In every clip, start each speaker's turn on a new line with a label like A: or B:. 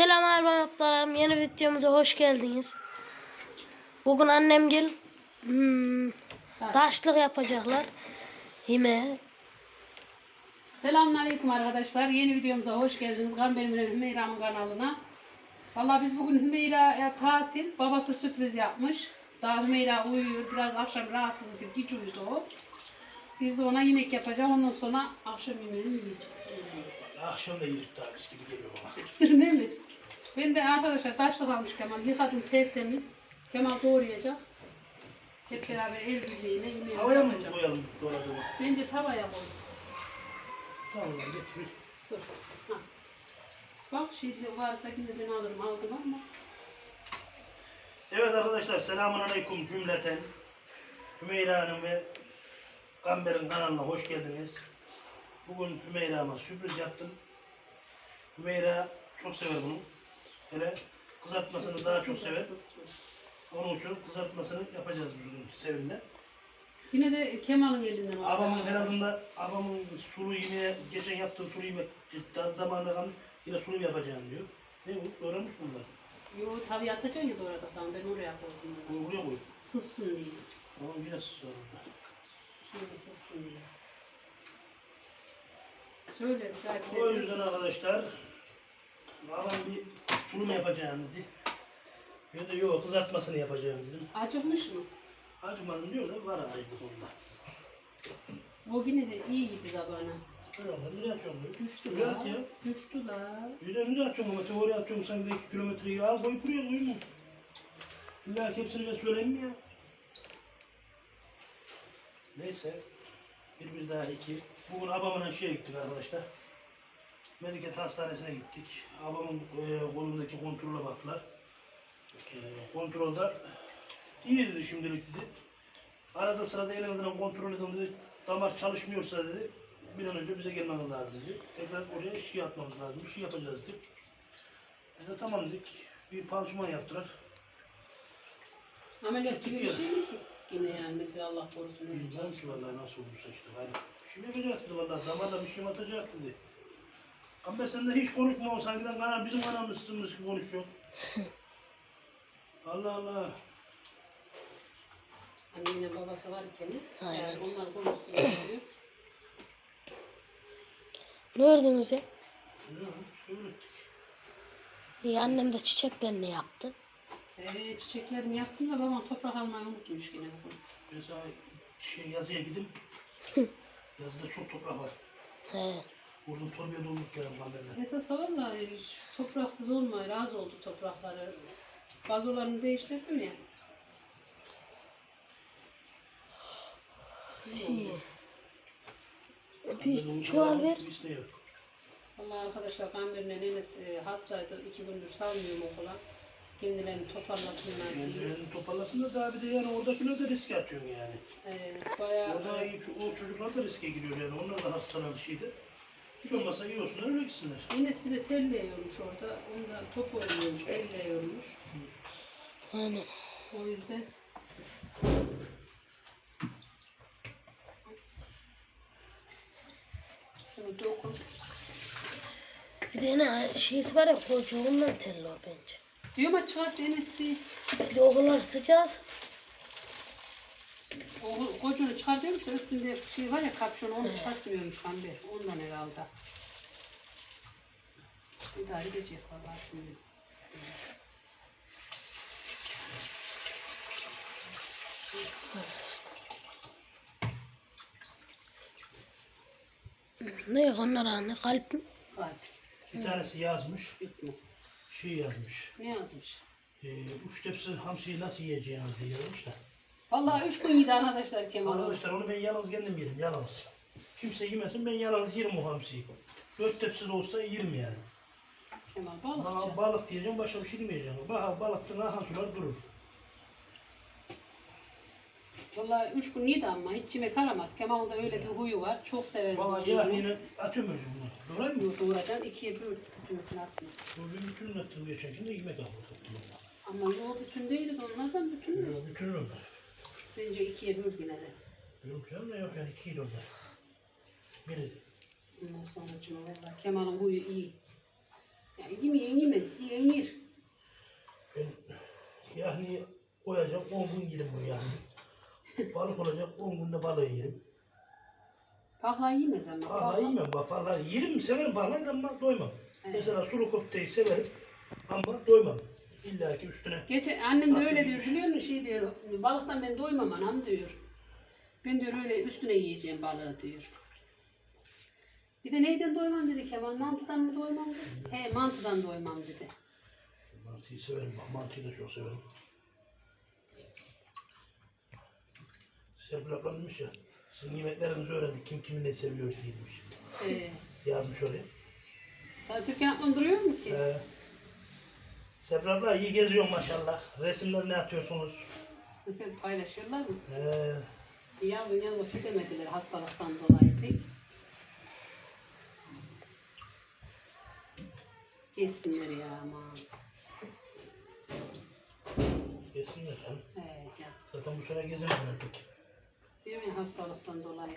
A: Selam arkadaşlarım. Yeni videomuza hoş geldiniz. Bugün annem gel hmm, taşlık yapacaklar. Hime.
B: Selamünaleyküm arkadaşlar. Yeni videomuza hoş geldiniz. Gamber'in ve Hümeyra'nın kanalına. Vallahi biz bugün Hümeyra'ya tatil. Babası sürpriz yapmış. Daha Hümeyra uyuyor. Biraz akşam rahatsızdı. Geç uyudu o. Biz de ona yemek yapacağız. Ondan sonra akşam yemeğini yiyeceğiz.
C: Akşam da yedik tabis gibi geliyor bana.
B: Değil mi? Ben de arkadaşlar taşlık almış Kemal. Yıkadım tertemiz. Kemal doğrayacak. Hep beraber el birliğiyle yemeğimizi
C: Havaya mı koyalım doğradığımı?
B: Bence tavaya koy.
C: Tamam lan getir.
B: Dur. Ha. Bak şimdi varsa yine ben alırım aldım ama.
C: Evet arkadaşlar selamun aleyküm cümleten. Hümeyra Hanım ve Gamber'in kanalına hoş geldiniz. Bugün Hümeyra'ma sürpriz yaptım. Hümeyra çok sever bunu. Hele kızartmasını daha çok sever. Onun için kızartmasını yapacağız bugün Sevin'le.
B: Yine de Kemal'in elinden olacak.
C: Abamın herhalde abamın sulu yemeğe, geçen yaptığım sulu yemek da- damağında kalmış. Yine sulu yapacağım diyor. Ne bu? Öğrenmiş bunlar.
B: Yo tabii atacaksın ya orada falan ben oraya koydum
C: Bunu buraya koy.
B: Sızsın diye.
C: Ama yine sonra.
B: Şimdi sızsın diye. Söyle
C: O
B: zaten.
C: yüzden arkadaşlar babam bir sunum yapacağım dedi. Ben de yok kızartmasını yapacağım dedim.
B: Acıkmış mı?
C: Acımadım diyor da var acılık onda.
B: O yine de iyi gibi.
C: Öyle oldu. Nereye atıyorum.
B: Düştü
C: Nereye
B: la.
C: at ya?
B: Düştü la.
C: De nereye atıyorum ama teoriye atıyorum sanki de 2 kilometreyi al buraya koyayım mı? İlla ki hepsini ben söyleyeyim mi ya? Neyse. Bir bir daha iki. Bugün abamın şeye gittik arkadaşlar. Mediket hastanesine gittik. Abamın e, kolundaki kontrole baktılar. E, kontrolde iyi dedi şimdilik dedi. Arada sırada elinizden kontrol edin dedi. Damar çalışmıyorsa dedi. Bir an önce bize gelmeniz lazım dedi. Tekrar oraya şişe atmamız lazım. Bir şey yapacağız dedik. Biz de tamam dedik. Bir pansuman yaptılar.
B: Ameliyat gibi bir şey mi ki? Yine yani mesela Allah korusun öyle
C: Bilmem ki vallahi nasıl olursa işte. Hani bir şey yapacağız dedi vallahi. Damarla bir şey atacak dedi. Ama sen de hiç konuşma. Sanki de kanal bizim kanalımızsınız gibi konuşuyor. Allah Allah.
B: Anneyle babası varken
A: Aynen.
B: yani onlar konuştuğunu.
A: Ne gördünüz ya?
C: Söyledik.
A: İyi annem de çiçeklerini yaptı.
B: Ee, çiçeklerini yaptım da babam toprak almayı unutmuş yine bugün.
C: Sana şey yazıya gidip yazıda çok toprak var.
A: He.
C: Oradan torbaya dolduk gelen haberler.
B: Esas valla e, şu topraksız olmuyor. Az oldu toprakları. Vazolarını değiştirdim ya.
A: Şey. Bir çuval ver.
C: Biz de yok.
B: Valla arkadaşlar Gamber'in nenesi hastaydı. iki gündür salmıyorum okula. Kendilerini toparlasınlar diye.
C: Kendilerini toparlasın da daha bir de yani oradakiler de riske atıyorsun yani.
B: Ee, bayağı
C: Orada o çocuklar da riske giriyor yani. Onlar da hastalan bir şeydi. Hiç olmazsa iyi olsunlar öyle gitsinler.
B: Enes bir de telleyiyormuş orada. Onda top oynuyormuş, elleyiyormuş.
A: Aynen.
B: O yüzden şunu dokun.
A: Bir de ne şeysi var ya kocuğundan telli o bence.
B: Diyorum ya çıkart Enes.
A: Bir de okullar sıcağız.
B: Kocunu çıkartıyormuş da üstünde şey var ya kapşon onu çıkartmıyormuş Gamber. Ondan herhalde. İdare edecek vallahi şimdi.
A: Ne onlar anne kalp mi?
B: Kalp.
C: Bir tanesi yazmış,
B: Yutma.
C: şey yazmış.
B: Ne yazmış?
C: E, üç tepsi hamsiyi nasıl yiyeceğiniz diye yazmış da.
B: Vallahi üç gün yedi arkadaşlar Kemal.
C: Arkadaşlar onu ben yalnız kendim yerim, yalnız. Kimse yemesin ben yalnız yerim o hamsiyi. Dört tepsi de olsa yerim yani.
B: Kemal
C: Bana
B: balıkçı.
C: balık diyeceğim, başka bir şey demeyeceğim. Bak balıktan ahan sular durur.
B: Vallahi üç gün yedi ama hiç yemek aramaz. Kemal'ın da öyle bir huyu var. Çok severim.
C: Valla
B: bu
C: ya
B: huyu.
C: yine atıyorum özüm bunu. Doğru mu?
B: Doğrayacaksın ikiye bir bütün atma.
C: Bugün bütününü attım geçen gün de yemek aldım.
B: Ama o bütün değildi de onlardan bütün mü?
C: Bütününü onlar.
B: Bence ikiye bir yine de.
C: Yok canım yok yani ikiydi onlar. Biri.
B: Ondan sonra cuma valla Kemal'ın huyu iyi. Ya yemeyen yemez, yiyen yer.
C: Ben yani koyacağım 10 gün yerim bu yani. Balık olacak 10 günde balığı yerim.
B: Bakla yemez ama.
C: Balığı yemem bak balığı yerim severim balığı ama doymam.
B: Evet.
C: Mesela sulu köfteyi severim ama doymam. İlla ki üstüne
B: Geçen annem de öyle diyor biliyor musun şey diyor balıktan ben doymam anam diyor. Ben diyor öyle üstüne yiyeceğim balığı diyor. Bir de neyden doymam dedi Kemal mantıdan mı doymam dedi. He mantıdan doymam dedi.
C: mantıyı severim bak mantıyı da çok severim. Serpil ablam demiş ya sizin yemeklerinizi öğrendik kim kimi ne seviyor diye demiş.
B: Ee,
C: Yazmış oraya.
B: daha Türkan ablan duruyor mu ki?
C: Ee, Serpil abla iyi geziyor maşallah. Resimler ne atıyorsunuz?
B: Paylaşıyorlar mı?
C: Ee,
B: Yazın şey demediler hastalıktan dolayı pek. Geçsinler ya aman.
C: Kesinlikle canım.
B: He yazık.
C: Zaten bu sene gezemem pek.
B: Diyorum ya hastalıktan dolayı.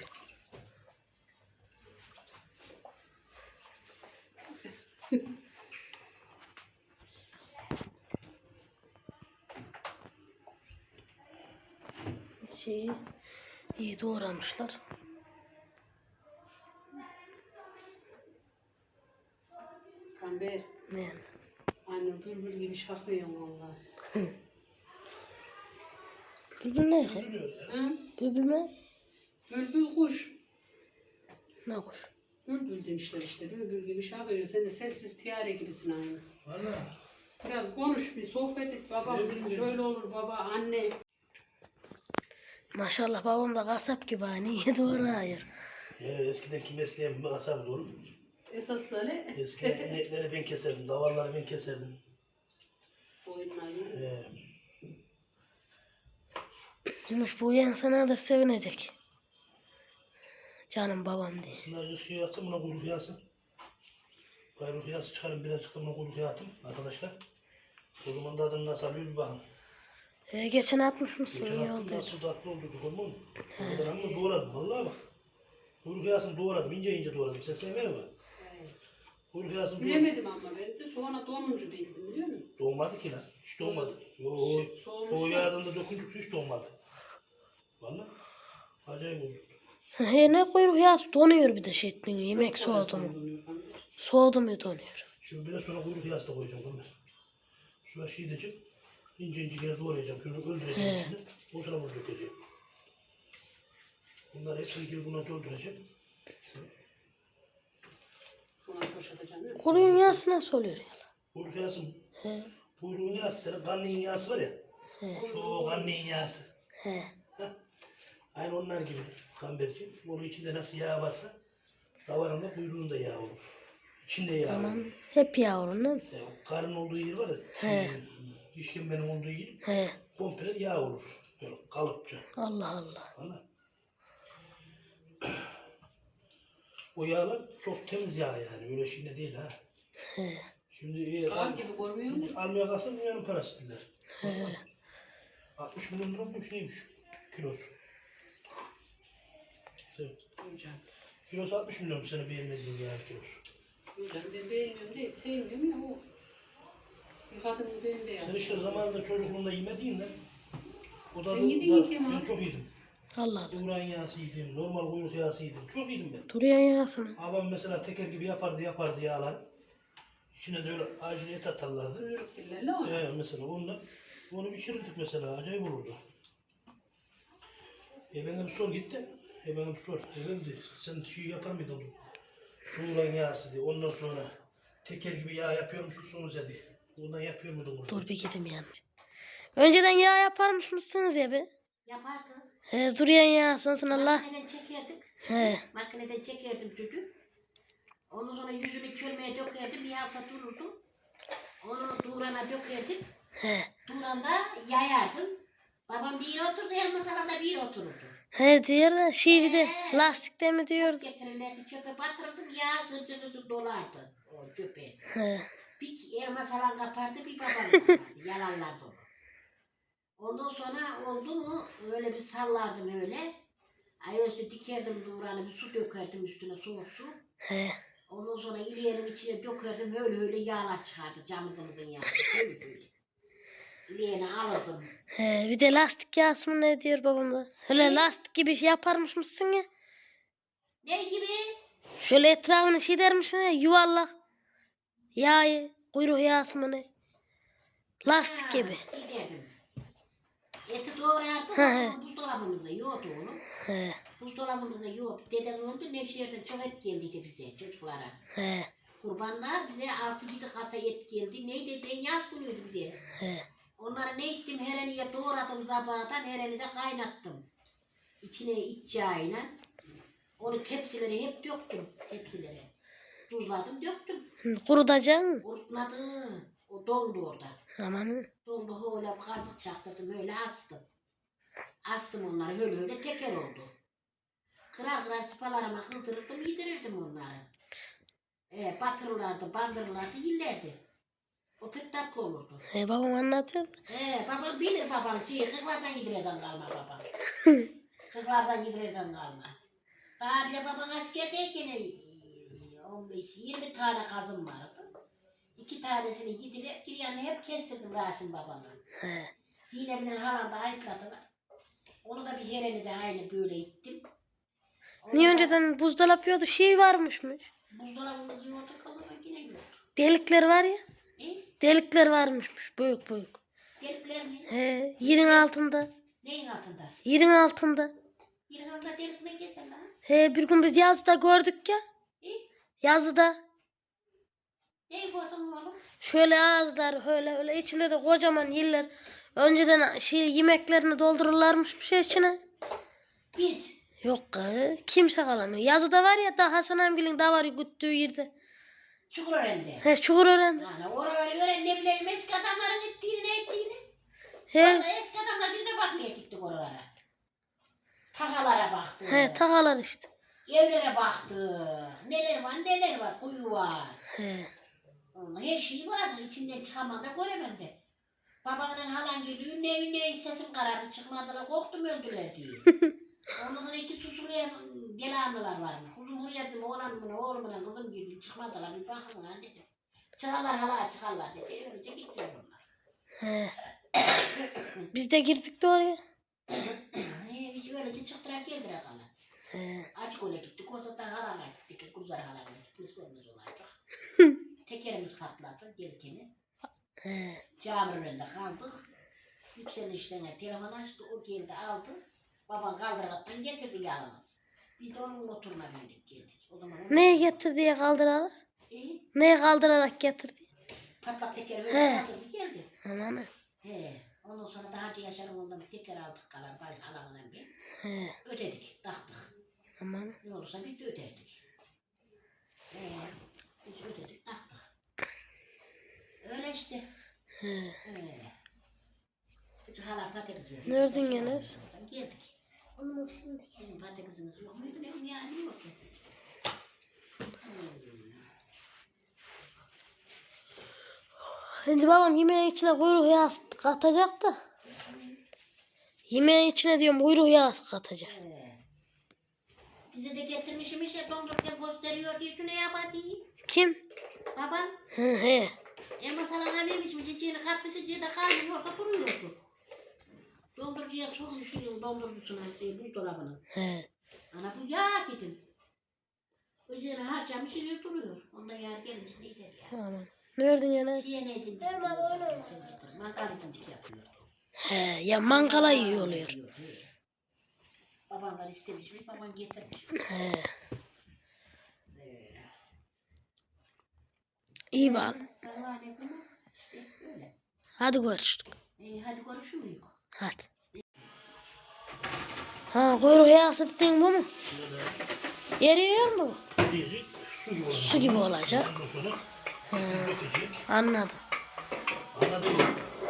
A: Şeyi iyi doğramışlar.
B: Kamber.
A: Yani.
B: Anne bülbül gibi şakıyorum vallahi.
A: Bülbül ne?
B: Hı?
A: Bülbül ne?
B: Bülbül kuş.
A: Ne kuş?
B: Bülbül demişler işte. Bülbül gibi şakıyor. Sen de sessiz tiyare gibisin aynı.
C: Valla.
B: Biraz konuş bir sohbet et baba.
C: Ne.
B: Şöyle olur baba anne.
A: Maşallah babam da kasap gibi hani iyi doğruyor.
C: Ee, eskiden kim besleyen bir asabı olur.
B: Esas öyle.
C: Eskiden inekleri ben keserdim, davarları ben keserdim.
B: Oyunlarını.
C: Ee,
A: Demiş bu uyan sanadır sevinecek. Canım babam diye.
C: Sınavcık şey yatsın, buna kuyruk yatsın. Kuyruk yası çıkarın, birazcık da buna kuyruk yatın arkadaşlar. O zaman da adını nasıl alıyor bir bakın.
A: E, geçen atmış mısın?
C: Geçen
A: İyi oldu.
C: nasıl tatlı oldu, görmüyor musun? O kadar doğradım, vallahi bak. Kuyruk yasını doğradım, ince ince doğradım. Sen sever mi? Kuyruk yasını doğradım.
B: Bilemedim ama ben de sonra donuncu bildim biliyor musun?
C: Doğmadı ki lan. Hiç doğmadı. Yo,
B: Soğumuş
C: soğuğu
B: ya.
C: yağdığında döküncük hiç doğmadı. Valla. Acayip oldu.
A: He ne kuyruk ya donuyor bir de şey ettin, yemek soğudu mu? Soğudu mu donuyor.
C: Şimdi biraz sonra kuyruk yağısı da koyacağım. Şuna şey diyeceğim. İnce ince yine doğrayacağım. Şunu öldüreceğim içinde. O bunu dökeceğim. Bunları hepsini gibi buna dolduracağım.
B: Sonra boşaltacağım ya.
A: Kuruyun yağısı nasıl oluyor ya?
C: Kuyruk yağısı mı?
A: He.
C: Kuyruğun yağısı senin kanlının yağısı var ya.
A: He.
C: Şu kanlının yağısı.
A: He.
C: Heh. Aynı onlar gibi kamberci. Onun içinde nasıl yağ varsa davarın da kuyruğunda yağ olur. İçinde yağ olur.
A: Tamam. Hep yavrum değil mi?
C: Yani karın olduğu yer var ya.
A: He.
C: İşkembenin olduğu yer
A: He.
C: komple yağ olur. Böyle kalıpça.
A: Allah Allah.
C: Anladın? O yağlar çok temiz yağ yani. Öyle şimdi değil ha.
A: He.
C: Şimdi eğer
B: Kar gibi görmüyor musun?
C: almaya kalsın dünyanın parası dediler.
A: He.
C: 60 milyon lira mıymış neymiş? Kilosu. Evet.
B: Duyacağım.
C: Kilosu 60 milyon sene beğenmediğin yağ kilosu.
B: Duyacağım. Ben beğenmiyorum değil. Sevmiyorum ya o. Kadın bembeyaz.
C: Sen işte zamanında çocukluğunda yemediğinden o da
B: Sen yedin mi
C: da-
B: Kemal?
C: Ben çok yedim.
A: Allah Allah.
C: Uğran yağısı yedim, normal kuyruk yağısı yedim. Çok yedim ben.
A: Duruyor yağsını.
C: Babam mesela teker gibi yapardı yapardı yağlar. İçine de öyle acil et atarlardı.
B: Kuyruk dillerle o.
C: Ee, mesela onunla onu pişirirdik mesela acayip olurdu. Efendim sor gitti. Efendim sor. Efendim sen şey yapar mıydın? Uğran yağısı diye. Ondan sonra teker gibi yağ yapıyormuş musunuz dedi. Ondan yapıyor muydun bunu?
A: Dur bir gideyim yani. Önceden yağ yaparmış mısınız ya be?
D: Yapardık.
A: He, duruyan yağ sonra Allah.
D: Makineden çekerdik.
A: He.
D: Makineden çekerdim sütü. Ondan sonra yüzünü çölmeye dökerdim. Bir hafta dururdu. Onu Duran'a dökerdim.
A: He.
D: Duran'da yayardım. Babam bir yere oturdu, elma salanda bir yere otururdu.
A: He diyor da şey bir de lastikte mi diyordu?
D: Getirirlerdi çöpe batırırdım, yağ gırcı gırcı dolardı o çöpe.
A: He.
D: Bir elma salan kapardı, bir babam kapardı. Yalanlardı onu. Ondan sonra oldu mu öyle bir sallardım öyle. Ayağüstü dikerdim Duran'ı, bir su dökerdim üstüne soğuk su.
A: He.
D: Ondan sonra ileğinin içine dökerdim öyle öyle yağlar çıkardı camızımızın böyle. İleğini alırdım.
A: He, bir de lastik yağısı mı ne diyor babam da. Öyle lastik gibi şey yaparmış mısın ya?
D: Ne gibi?
A: Şöyle etrafını şey dermişsin ya yuvarlak. Yağısı mı ne? Lastik gibi.
D: Giderdim. Eti
A: he.
D: ama buzdolabımızda yoğurdu oğlum.
A: He,
D: Buzdolabımızda yoğurdu. Dedem öldü Nevşehir'den çok et geldiydi bize çocuklara.
A: he,
D: Kurbanlar bize 6-7 kasa et geldi. Neydi? Sen yaz günüydü bir de.
A: he.
D: Onları ne ettim? Hereniye doğradım zabağdan. Hereni de kaynattım. İçine iç yağıyla. Onu tepsilere hep döktüm. Tepsilere. Tuzladım döktüm.
A: Kurutacaksın mı?
D: Kurutmadı. O dondu orada.
A: Aman.
D: Dondu öyle kazık çaktırdım. Öyle astım. Astım onları. Öyle öyle teker oldu. Kırar kırar sıpalarıma kızdırırdım. Yedirirdim onları. E, batırırlardı, bandırırlardı, yillerdi. O pek tatlı olurdu.
A: He, babam anlatıyor.
D: He, babam bilir babam. Şey, kızlardan yedireden kalma babam. kızlardan yedireden kalma. Daha bile babam askerdeyken e, 15-20 tane kazım vardı. İki tanesini yedirip bir yanına hep kestirdim Rasim babama.
A: He.
D: Ziynep'in halam da ayıkladılar. Onu da bir hereni de aynı böyle ittim. Onu
A: Niye
D: da-
A: önceden buzdolabı yiyordu şey varmışmış.
D: Buzdolabımız yoktu kızım yine yoktu.
A: Delikler var ya.
D: E?
A: Delikler varmışmış büyük büyük.
D: Delikler mi?
A: He, yerin altında.
D: Neyin altında?
A: Yerin altında.
D: Yerin altında delik ne gezer lan?
A: He, bir gün biz yazıda gördük ya.
D: E?
A: Yazıda.
D: Neyi oğlum?
A: Şöyle ağızlar öyle öyle içinde de kocaman yerler. Önceden şey yemeklerini doldururlarmış bir şey içine.
D: Biz.
A: Yok kız, kimse kalamıyor. Yazıda var ya da Hasan amgilin davarı güttüğü yerde.
D: Çukur öğrendi.
A: He çukur öğrendi.
D: Yani oraları öğren ne bilelim eski adamların ettiğini ne ettiğini.
A: He,
D: Vallahi eski adamlar biz de bakmaya gittik oralara. Takalara baktık.
A: he takalar işte.
D: Evlere baktık. Neler var neler var. Kuyu var.
A: He.
D: Onun her şeyi vardı. İçinden çıkamam da göremem de. Babanın halan geliyor. Ne ne sesim karardı. Çıkmadılar. Korktum öldüler diye. Onun iki susuluyan gelanlılar varmış. Kuzum buraya dedim. Oğlanımla oğlumla kızım girdi. Çıkmadılar. Bir bakın lan dedim. Çıkarlar hala çıkarlar dedi. Öylece gittiler.
A: He. Biz de girdik de oraya.
D: Ee, biz öylece çıktılar geldiler hala.
A: He.
D: Açık öyle gittik. Orada da halalar gittik. Kuzlar halalar gittik. Biz görmez olaydık. Tekerimiz patladı gelirken.
A: He.
D: Caminin önünde kaldık. Yükselişten telefon açtı. O geldi aldı. Baban kaldıraraktan getirdi yalnız. Biz de onun motoruna bindik geldik. O zaman
A: Neye getirdi diye kaldırarak?
D: İyi.
A: Neye kaldırarak getirdi?
D: Patlak tekeri
A: He.
D: öyle kaldırdı geldi.
A: Aman.
D: He. Ondan sonra daha Hacı Yaşar'ın ondan bir teker aldık kalan bay halamla bir.
A: He.
D: Ödedik, taktık.
A: Aman.
D: Ne olursa biz de öderdik. He. Biz ödedik, taktık. Öyle işte.
A: He.
D: He. Hiç hala patates yok.
A: Nereden geliyoruz?
D: Geldik. Bizim patatesimiz yok muydu? Ne yani yok.
A: Şimdi babam yemeğin içine kuyruk yağı katacak da. Yemeğin içine diyorum kuyruk yağı katacak.
D: He. Bize de getirmişmiş ya dondurken gösteriyor diye şunu yapma diye.
A: Kim?
D: Babam
A: He he.
D: elma salana vermişmiş içine katmış içine kalmış orada duruyordu. Dondurucuya sokmuş dondurucusuna şey buzdolabına.
A: He.
D: Ana bu yağ dedim. Üzerine harcamış içine duruyor. Onda yer gelince ne der ya.
A: Aman. Nereden geliyoruz?
D: Şiye ne edince Mangal edincik yapıyor.
A: He. Ya mangala iyi oluyor.
D: Babamdan istemişmiş, babam getirmiş.
A: He.
D: Ee,
A: İyi bak.
D: Vallahi ne bunu? İşte öyle.
A: Hadi görüşürüz.
D: Ee, hadi konuşmuyor.
A: Hadi. Ha kuyruk yağı sıktın bu mu? Eriyor mu?
C: Diyecek, su gibi olacak.
A: Su gibi olacak.
C: Ondan sonra dökecek.
A: Anladım.
C: Anladın mı?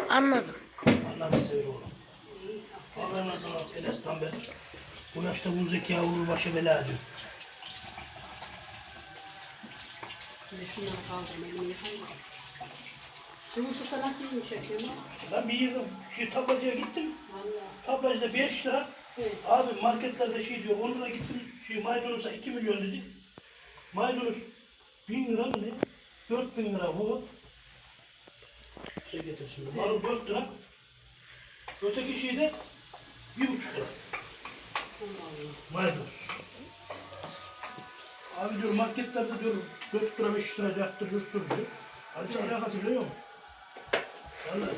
A: Anladım.
C: Anladın sevgili oğlum. Allah'ın adına Enes tam ben. Bu yaşta bu zeka vurur başa bela diyor.
B: Şimdi şunları kaldırma elimi yıkayayım. Yumuşakta nasıl yumuşatıyor mu?
C: Ben bir yerde şey, tablacıya gittim. Tablacıda 5 lira.
B: Evet.
C: Abi marketlerde şey diyor. Onlara gittim. Şey, maydanoza 2 milyon dedi. Maydanoz Bin lira mı ne? Dört bin lira bu. Şey getir şimdi. Marul dört lira. Öteki şey de bir buçuk lira. Maydanoz. Abi diyor marketlerde diyor 4 lira 5 lira yaptır yurttur diyor. Hadi alakası biliyor musun? Vallahi.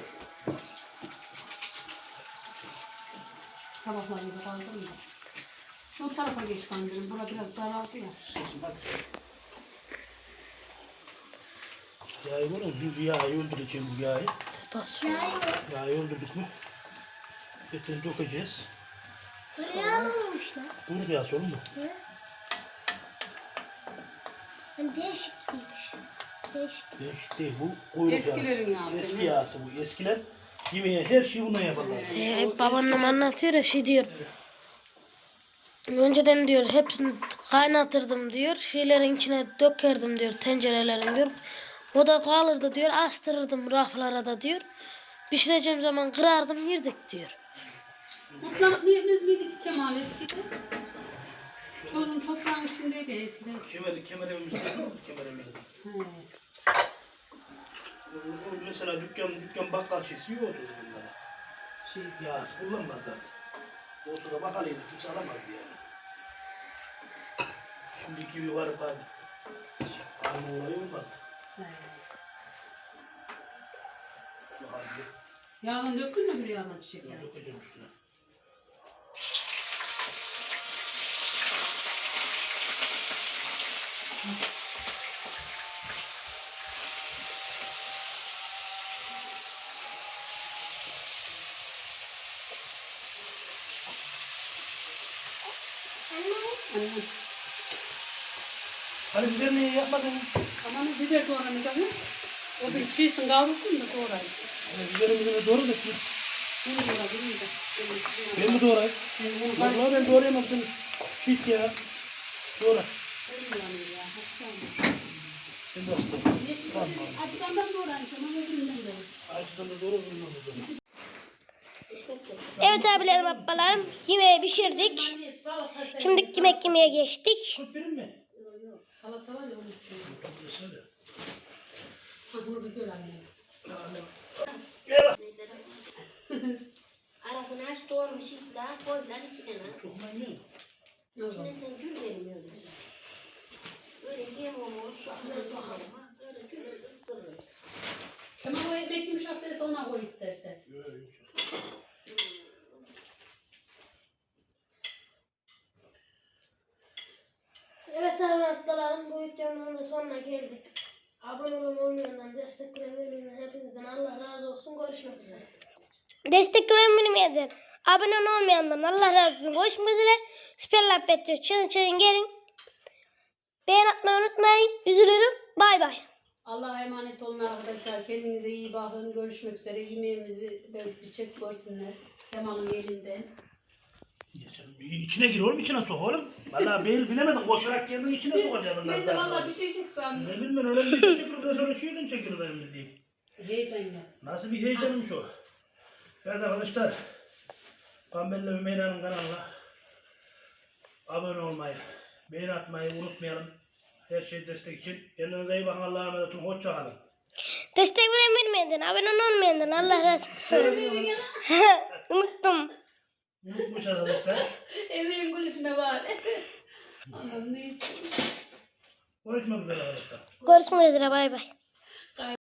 B: Tabaklarımızı kaldırın da. Şu tarafa geç kandırın. Bura biraz daraldı ya.
C: Bak. Yağı bunu bir yağı öldüreceğim bu yağı.
A: Basıyor.
C: Yağı öldürdük mü? Getirin dökeceğiz.
E: Buraya almamışlar.
C: Bunu yağ oğlum bu.
E: Hani değişik değilmiş. Değişik.
C: Değişik değil bu. Kuyruk
B: Eskilerin
C: yağısı.
B: yağısı,
C: Eski
B: evet.
C: yağısı bu. Eskiler yemeğe her şeyi bundan yaparlar.
A: Ee, babaannem anlatıyor ya şey diyor. Önceden diyor hepsini kaynatırdım diyor. Şeylerin içine dökerdim diyor tencerelerin diyor. O da kalırdı diyor. Astırırdım raflara da diyor. Pişireceğim zaman kırardım yerdik diyor.
B: Mutlanıklı yemez miydik ki Kemal eskiden? Tozun toprağın içindeydi eskiden.
C: Kemer, kemer evimizde mi? Kemer evimizde. O Mesela dükkan, dükkan bakkal şeysi yiyordu bunlara.
B: Şey,
C: Yağsı kullanmazlardı. Ortada bakalıydı. Kimse alamazdı yani. Şimdiki bir var hadi. Aynı olay olmaz.
B: he. Yağdan döktün mü bir yağdan çiçek yani?
C: Dökeceğim üstüne.
B: Anne.
C: Hani biber niye yapmadın?
B: Aman biber doğramayacak mı? O bir çiğsin kavrulsun da doğrayın.
C: Hani biberimizi doğru da ki.
B: Bunu doğrayın da.
C: Ben mi doğrayayım? Vallahi ben doğrayamam seni. Ya. Doğra. Ben de.
B: Tamam öbüründen de.
C: Da doğru öbüründen de doğru.
E: Evet abilerim ablalarım. Yemeği pişirdik. Şimdi yemek yemeye geçtik.
B: Salata var ya onun için.
C: Söyle.
B: Ha bunu bir gör anne.
C: Gel.
D: Arasını aç doğru bir şey daha koy lan içine lan.
C: Çok manyak.
D: İçine sen gül vermiyorsun. Böyle yem olur, saklı bakalım. Böyle gül ıstırır.
B: Tamam o ekmek yumuşak değilse ona koy istersen.
C: Yok, yok.
A: Evet abi ablalarım bu videonun sonuna geldik. Abone olun olmayandan destek veremeyen hepinizden Allah razı olsun. Görüşmek üzere.
E: Destek göremeyenlerden, abone olmayandan Allah razı olsun. Görüşmek üzere. Süper Petro. Çın çın gelin. Beğen atmayı unutmayın. Üzülürüm. Bay bay.
B: Allah'a emanet olun arkadaşlar. Kendinize iyi bakın. Görüşmek üzere. Yemeğimizi de bir çek görsünler. Kemal'ın elinden.
C: İçine gir oğlum içine sok oğlum. Vallahi bil, bilemedim koşarak kendin içine sokacaksın.
B: Ben de valla bir şey çek sandım.
C: Ne bileyim öyle bir video çekilir sonra şeyden çekilir benim bildiğim.
B: Heyecan ya.
C: Nasıl bir heyecanmış o. Evet arkadaşlar. Pambelle Ümeyra'nın kanalına abone olmayı, beğeni atmayı unutmayalım. Her şey destek için. Kendinize iyi bakın. Allah'a emanet olun. Hoşça kalın.
E: Destek veremeyenlerden, abone olmayandan Allah razı olsun. Unuttum.
C: Unutmuş arkadaşlar.
B: Emeğin gülüşüne var. Allah'ım neyse.
C: Görüşmek üzere arkadaşlar.
E: Görüşmek üzere. Bay bay.